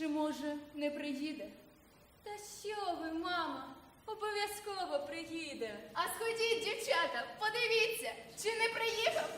Чи, може, не приїде? Та що ви, мама? Обов'язково приїде. А сходіть, дівчата, подивіться, чи не приїхав?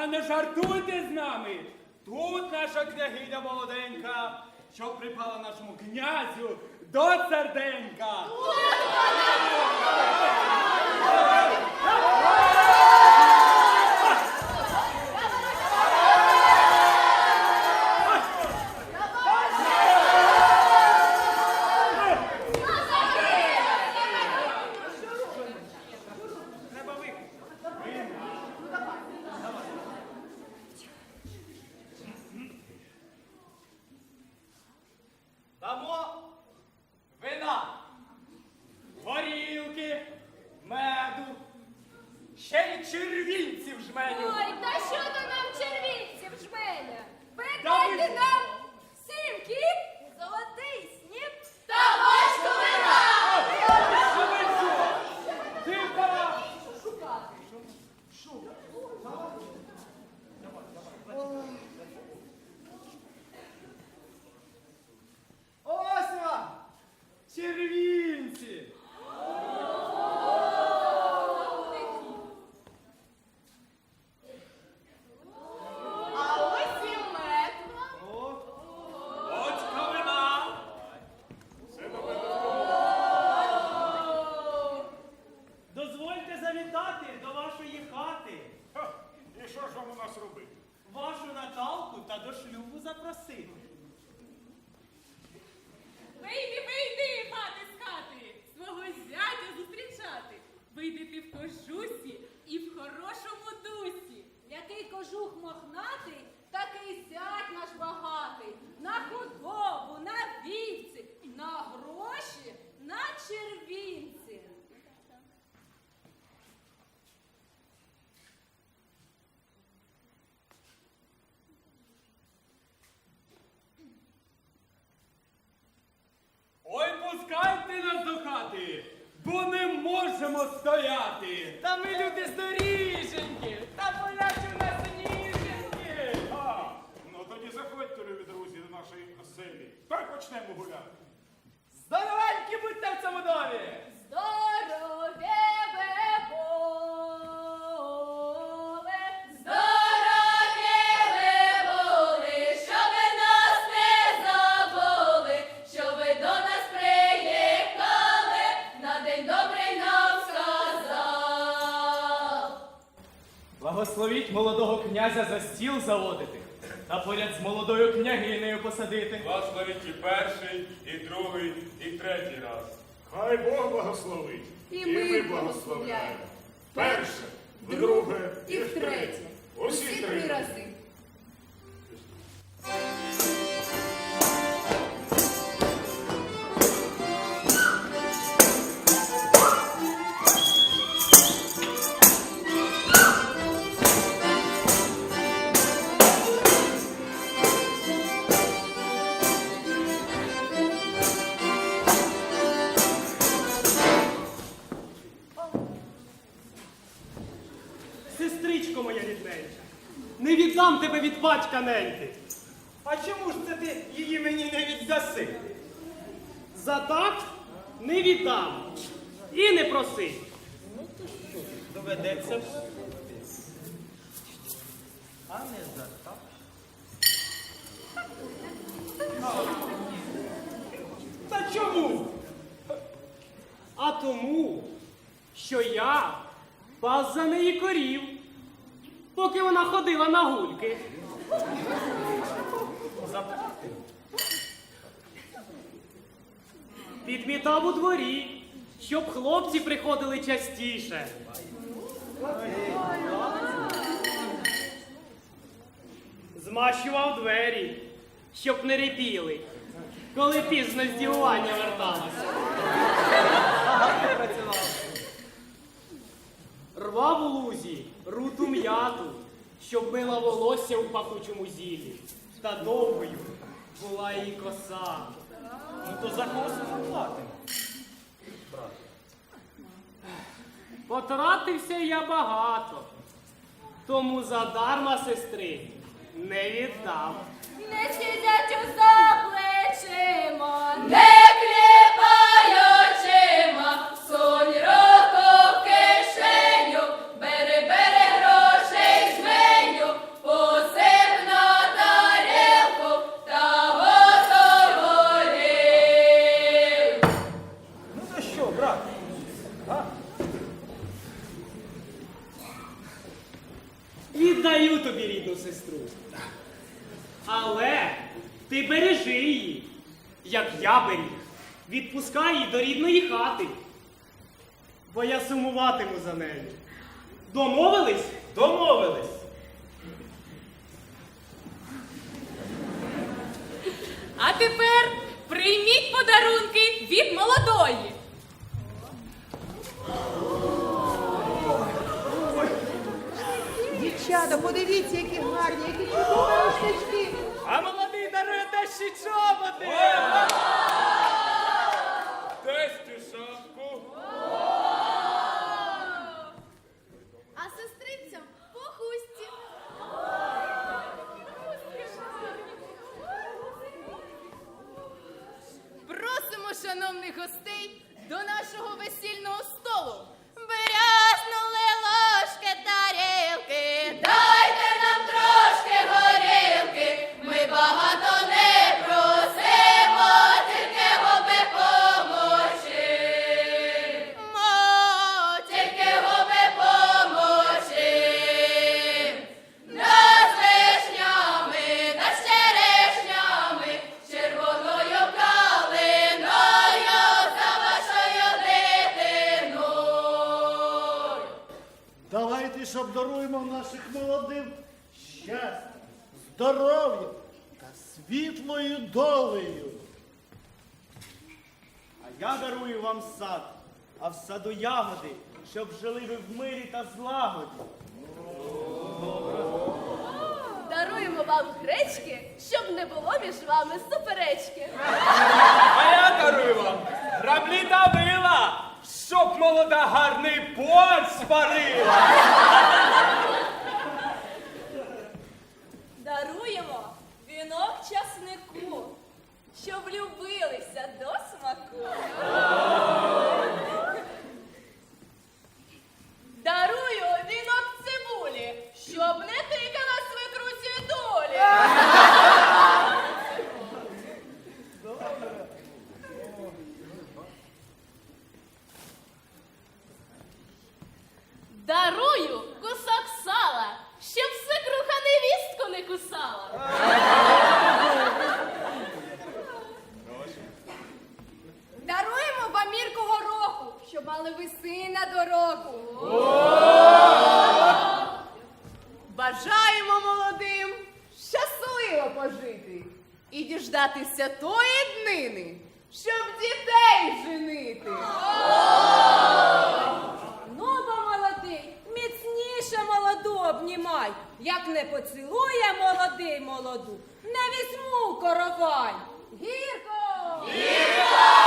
Та не жартуйте з нами. Тут наша княгиня молоденька, що припала нашому князю до серденька. Почнемо гуляти. Здоровенькі будьте в цьому домі. Здоров'я ви були, Здорові ви були, щоби нас не забули, щоби до нас приїхали, на день добрий нам сказав. Благословіть молодого князя за стіл заводити та поряд з молодою княгинею посадити. Благословіть і перший, і другий, і третій раз. Хай Бог благословить. І ми благословляємо. Перше, друге і втретє. Усі три рази. Від. А чому ж це ти її мені не віддаси? За так не віддам. І не проси. Ну то що, доведеться. А не за так. Та чому? А тому, що я пас за неї корів, поки вона ходила на гульки. Підмітав у дворі, щоб хлопці приходили частіше. Змащував двері, щоб не репіли, коли пізно з верталася. Рвав у лузі руту м'яту, щоб мила волосся у пахучому зіллі. Та довгою була її коса. Ну то за косу заплатимо. Потратився я багато, тому задарма сестри не віддав. не сидять у за плечима, Не ти бережи її, як я беріг. Відпускай її до рідної хати. Бо я сумуватиму за нею. Домовились? Домовились. А тепер прийміть подарунки від молодої. Дівчата, подивіться, які гарні, які чудові рушнички. А молодий дарує чоботи! Тестю шапку. А сестрицям по хусті. Просимо шановних гостей до нашого весільного столу. Давайте ж обдаруємо наших молодих щастя, здоров'я та світлою долею. А я дарую вам сад, а в саду ягоди, щоб жили ви в мирі та злагоді. Даруємо вам гречки, щоб не було між вами суперечки. А я дарую вам граблі та вила, щоб молода гарний борщ спарила. Щоб любилися до смаку. Не візьму коровай! Гірко! Гірко!